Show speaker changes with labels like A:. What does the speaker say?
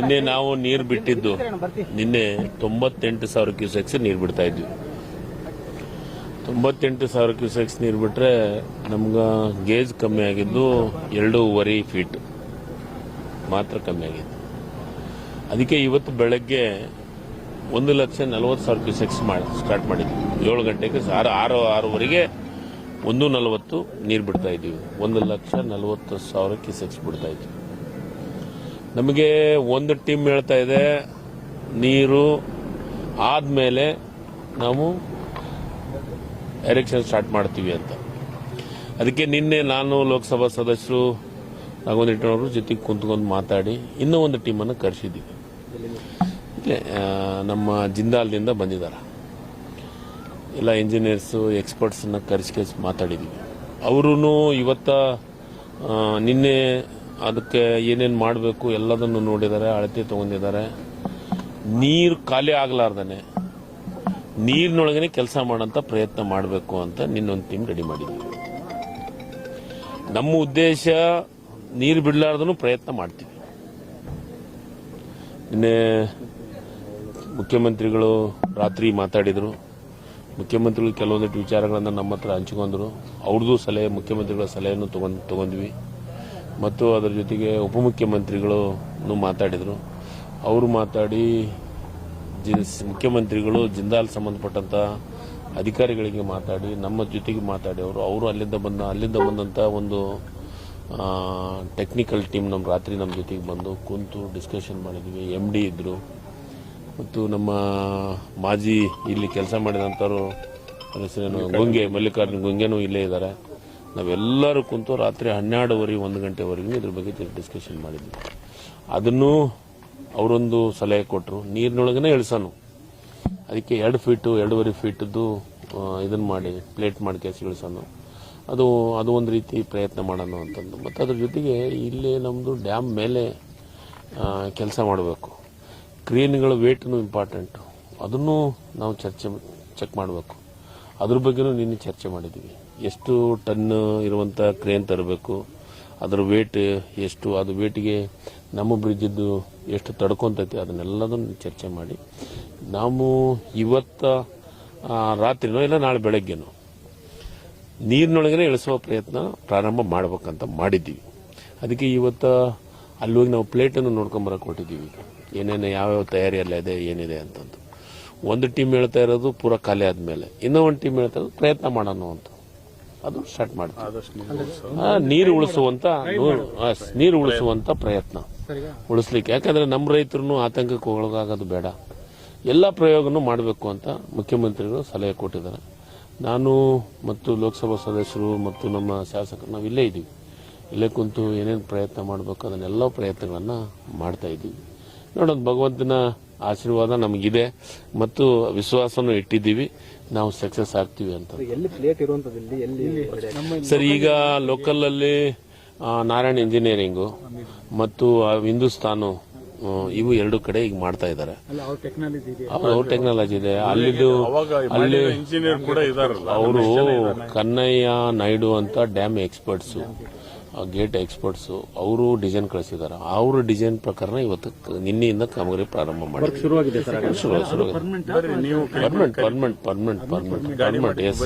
A: ನಿನ್ನೆ ನಾವು ನೀರು ಬಿಟ್ಟಿದ್ದು. ನಿನ್ನೆ ತೊಂಬತ್ತೆಂಟು ಸಾವಿರ ಕ್ಯೂಸೆಕ್ಸ್ ನೀರು ಬಿಡ್ತಾ ಇದ್ವಿ. ತೊಂಬತ್ತೆಂಟು ಸಾವಿರ ಕ್ಯೂಸೆಕ್ಸ್ ನೀರು ಬಿಟ್ರೆ ನಮ್ಗೆ ಗೇಜ್ ಕಮ್ಮಿ ಆಗಿದ್ದು ಎರಡೂವರೆ ಫೀಟ್ ಮಾತ್ರ ಕಮ್ಮಿ ಆಗಿದೆ ಅದಕ್ಕೆ ಇವತ್ತು ಬೆಳಗ್ಗೆ ಒಂದು ಲಕ್ಷ ನಲವತ್ತು ಸಾವಿರ ಕ್ಯೂಸೆಕ್ಸ್ ಮಾಡಿ, ಸ್ಟಾರ್ಟ್ ಮಾಡಿದ್ವಿ. ಏಳು ಗಂಟೆಗೆ ಆರು ಆರು, ಆರೂವರೆಗೆ ಒಂದು ನಲವತ್ತು ನೀರು ಬಿಡ್ತಾ ಇದ್ದೀವಿ. ಒಂದು ಲಕ್ಷ ನಲವತ್ತು ಸಾವಿರ ಕ್ಯೂಸೆಕ್ಸ್ ಬಿಡ್ತಾ ಇದ್ವಿ. ನಮಗೆ ಒಂದು ಟೀಮ್ ಹೇಳ್ತಾ ಇದೆ, ನೀರು ಆದಮೇಲೆ ನಾವು ಎರೆಕ್ಷನ್ ಸ್ಟಾರ್ಟ್ ಮಾಡ್ತೀವಿ ಅಂತ. ಅದಕ್ಕೆ ನಿನ್ನೆ ನಾನು ಲೋಕಸಭಾ ಸದಸ್ಯರು ರಾಘವೇಂದ್ರ ಜೊತೆಗೆ ಕುಂತ್ಕೊಂಡು ಮಾತಾಡಿ ಇನ್ನೂ ಒಂದು ಟೀಮನ್ನು ಕರೆಸಿದ್ದೀವಿ. ನಮ್ಮ ಜಿಂದಾಲ್ದಿಂದ ಬಂದಿದ್ದಾರೆ. ಎಲ್ಲ ಇಂಜಿನಿಯರ್ಸು ಎಕ್ಸ್ಪರ್ಟ್ಸನ್ನ ಕರೆಸಿ ಮಾತಾಡಿದ್ದೀವಿ. ಅವರೂ ಇವತ್ತ ನಿನ್ನೆ ಅದಕ್ಕೆ ಏನೇನು ಮಾಡಬೇಕು ಎಲ್ಲದನ್ನು ನೋಡಿದ್ದಾರೆ, ಅಳತೆ ತಗೊಂಡಿದ್ದಾರೆ. ನೀರು ಖಾಲಿ ಆಗ್ಲಾರ್ದನೆ. ನೀರಿನೊಳಗೇನೆ ಕೆಲಸ ಮಾಡೋಂಥ ಪ್ರಯತ್ನ ಮಾಡಬೇಕು ಅಂತ ನಿನ್ನೊಂದು ಟೀಮ್ ರೆಡಿ ಮಾಡಿದ್ವಿ. ನಮ್ಮ ಉದ್ದೇಶ ನೀರು ಬಿಡಲಾರ್ದನು ಪ್ರಯತ್ನ ಮಾಡ್ತೀವಿ. ನಿನ್ನೆ ಮುಖ್ಯಮಂತ್ರಿಗಳು ರಾತ್ರಿ ಮಾತಾಡಿದರು. ಮುಖ್ಯಮಂತ್ರಿಗಳು ಕೆಲವೊಂದಿಟ್ಟು ವಿಚಾರಗಳನ್ನು ನಮ್ಮ ಹತ್ರ ಹಂಚಿಕೊಂಡ್ರು. ಅವ್ರದ್ದು ಸಲಹೆ, ಮುಖ್ಯಮಂತ್ರಿಗಳ ಸಲಹೆಯನ್ನು ತಗೊಂಡ್ ತಗೊಂಡ್ವಿ. ಮತ್ತು ಅದರ ಜೊತೆಗೆ ಉಪಮುಖ್ಯಮಂತ್ರಿಗಳು ಮಾತಾಡಿದರು. ಅವರು ಮಾತಾಡಿ ಜಿ ಮುಖ್ಯಮಂತ್ರಿಗಳು ಜಿಂದಾಲ್ ಸಂಬಂಧಪಟ್ಟಂತ ಅಧಿಕಾರಿಗಳಿಗೆ ಮಾತಾಡಿ ನಮ್ಮ ಜೊತೆಗೆ ಮಾತಾಡಿ ಅವರು. ಅವರು ಅಲ್ಲಿಂದ ಬಂದ ಅಲ್ಲಿಂದ ಬಂದಂತ ಒಂದು ಟೆಕ್ನಿಕಲ್ ಟೀಮ್ ನಮ್ಮ ರಾತ್ರಿ ನಮ್ಮ ಜೊತೆಗೆ ಬಂದು ಕುಂತು ಡಿಸ್ಕಷನ್ ಮಾಡಿದ್ವಿ. ಎಂ ಡಿ ಇದ್ದರು ಮತ್ತು ನಮ್ಮ ಮಾಜಿ ಇಲ್ಲಿ ಕೆಲಸ ಮಾಡಿದಂಥವ್ರು ಹೆಸರೇನು ಗೊಂಗೆ ಮಲ್ಲಿಕಾರ್ಜುನ್ ಗೊಂಗೆನೂ ಇಲ್ಲೇ ಇದ್ದಾರೆ. ನಾವೆಲ್ಲರೂ ಕುಂತು ರಾತ್ರಿ ಹನ್ನೆರಡುವರೆ, ಒಂದು ಗಂಟೆವರೆಗೂ ಇದ್ರ ಬಗ್ಗೆ ಡಿಸ್ಕಷನ್ ಮಾಡಿದ್ವಿ. ಅದನ್ನು ಅವರೊಂದು ಸಲಹೆ ಕೊಟ್ಟರು ನೀರಿನೊಳಗನೆ ಇಳಿಸೋನು ಅದಕ್ಕೆ ಎರಡು ಫೀಟು ಎರಡೂವರೆ ಫೀಟದ್ದು ಇದನ್ನು ಮಾಡಿ ಪ್ಲೇಟ್ ಮಾಡಿ ಕೇಸಿ ಇಳಿಸೋನು ಅದು ಅದು ಒಂದು ರೀತಿ ಪ್ರಯತ್ನ ಮಾಡೋಣ ಅಂತಂದು. ಮತ್ತು ಅದ್ರ ಜೊತೆಗೆ ಇಲ್ಲಿ ನಮ್ಮದು ಡ್ಯಾಮ್ ಮೇಲೆ ಕೆಲಸ ಮಾಡಬೇಕು. ಕ್ರೇನ್ಗಳ ವೇಟ್ನು ಇಂಪಾರ್ಟೆಂಟು ಅದನ್ನು ನಾವು ಚರ್ಚೆ ಚೆಕ್ ಮಾಡಬೇಕು. ಅದ್ರ ಬಗ್ಗೆನೂ ನಿನ್ನೆ ಚರ್ಚೆ ಮಾಡಿದ್ದೀವಿ ಎಷ್ಟು ಟನ್ ಇರುವಂಥ ಕ್ರೇನ್ ತರಬೇಕು, ಅದರ ವೇಟ್ ಎಷ್ಟು, ಅದು ವೇಟ್ಗೆ ನಮ್ಮ ಬ್ರಿಡ್ಜಿದ್ದು ಎಷ್ಟು ತಡ್ಕೊಂತೈತಿ, ಅದನ್ನೆಲ್ಲದನ್ನು ಚರ್ಚೆ ಮಾಡಿ. ನಾವು ಇವತ್ತ ರಾತ್ರಿನೋ ಇಲ್ಲ ನಾಳೆ ಬೆಳಗ್ಗೆನೋ ನೀರಿನೊಳಗನೆ ಇಳಿಸುವ ಪ್ರಯತ್ನ ಪ್ರಾರಂಭ ಮಾಡ್ಬೇಕಂತ ಮಾಡಿದ್ದೀವಿ. ಅದಕ್ಕೆ ಇವತ್ತ ಅಲ್ಲಿ ನಾವು ಪ್ಲೇಟನ್ನು ನೋಡ್ಕೊಂಬರಕ್ಕೆ ಹೊಟ್ಟಿದ್ದೀವಿ ಏನೇನು, ಯಾವ್ಯಾವ ತಯಾರಿ ಎಲ್ಲ ಇದೆ, ಏನಿದೆ ಅಂತಂದು. ಒಂದು ಟೀಮ್ ಹೇಳ್ತಾ ಇರೋದು ಪೂರ ಖಾಲಿ ಆದ್ಮೇಲೆ. ಇನ್ನೂ ಒಂದು ಟೀಮ್ ಹೇಳ್ತಾ ಇರೋದು ಪ್ರಯತ್ನ ಮಾಡೋಣ ಅಂತ. ಅದು ಸ್ಟಾರ್ಟ್ ಮಾಡ್ತೀವಿ. ನೀರು ಉಳಿಸುವಂತ ನೀರು ಉಳಿಸುವಂತ ಪ್ರಯತ್ನ. ಉಳಿಸ್ಲಿಕ್ಕೆ. ಯಾಕಂದ್ರೆ ನಮ್ಮ ರೈತರು ಆತಂಕಕ್ಕೆ ಒಳಗಾಗೋದು ಬೇಡ. ಎಲ್ಲ ಪ್ರಯೋಗನೂ ಮಾಡಬೇಕು ಅಂತ ಮುಖ್ಯಮಂತ್ರಿಗಳು ಸಲಹೆ ಕೊಟ್ಟಿದ್ದಾರೆ. ನಾನು ಮತ್ತು ಲೋಕಸಭಾ ಸದಸ್ಯರು ಮತ್ತು ನಮ್ಮ ಶಾಸಕರು ನಾವು ಇಲ್ಲೇ ಇದ್ದೀವಿ ಇಲ್ಲೇ ಕುಂತು ಏನೇನು ಪ್ರಯತ್ನ ಮಾಡಬೇಕು ಅದನ್ನೆಲ್ಲ ಪ್ರಯತ್ನಗಳನ್ನು ಮಾಡ್ತಾ ಇದ್ದೀವಿ ನೋಡೋಣ ಭಗವಂತನ ಆಶೀರ್ವಾದ ನಮಗಿದೆ ಮತ್ತು ವಿಶ್ವಾಸನೂ ಇಟ್ಟಿದ್ದೀವಿ. ನಾವು ಸಕ್ಸಸ್ ಆಗ್ತೀವಿ ಅಂತ.
B: ಎಲ್ಲಿ ಪ್ಲೇಟ್ ಇರುವಂತದ್ದು ಇಲ್ಲಿ ಎಲ್ಲಿ
A: ಸರ್ ಈಗ ಲೋಕಲ್ ಅಲ್ಲಿ ನಾರಾಯಣ ಇಂಜಿನಿಯರಿಂಗು ಮತ್ತು ಆ, ಹಿಂದೂಸ್ತಾನು ಇವು ಎರಡು ಕಡೆ ಈಗ ಮಾಡ್ತಾ ಇದ್ದಾರೆ.
B: ಅಲ್ಲ ಅವ್ರ ಟೆಕ್ನಾಲಜಿ ಇದೆ.
A: ಅವ್ರ ಟೆಕ್ನಾಲಜಿ ಇದೆ. ಅಲ್ಲಿದ್ದು ಅಲ್ಲಿ
C: ಇಂಜಿನಿಯರ್ ಕೂಡ ಇದಾರಲ್ಲ
A: ಅವರು ಕನ್ನಯ್ಯ ನಾಯ್ಡು ಅಂತ ಡ್ಯಾಮ್ ಎಕ್ಸ್ಪರ್ಟ್ಸ್ ಗೇಟ್ ಎಕ್ಸ್ಪರ್ಟ್ಸ್ ಅವರು ಡಿಸೈನ್ ಕಳಿಸಿದ್ದಾರೆ ಅವ್ರ ಡಿಸೈನ್ ಪ್ರಕಾರ ಇವತ್ತು ನಿನ್ನೆಯಿಂದ ಕಾಮಗಾರಿ ಪ್ರಾರಂಭ ಮಾಡಿ
B: ಶುರುವಾಗಿದೆ ಸರ್
A: ಶುರು ಶುರು permanent permanent permanent permanent permanent yes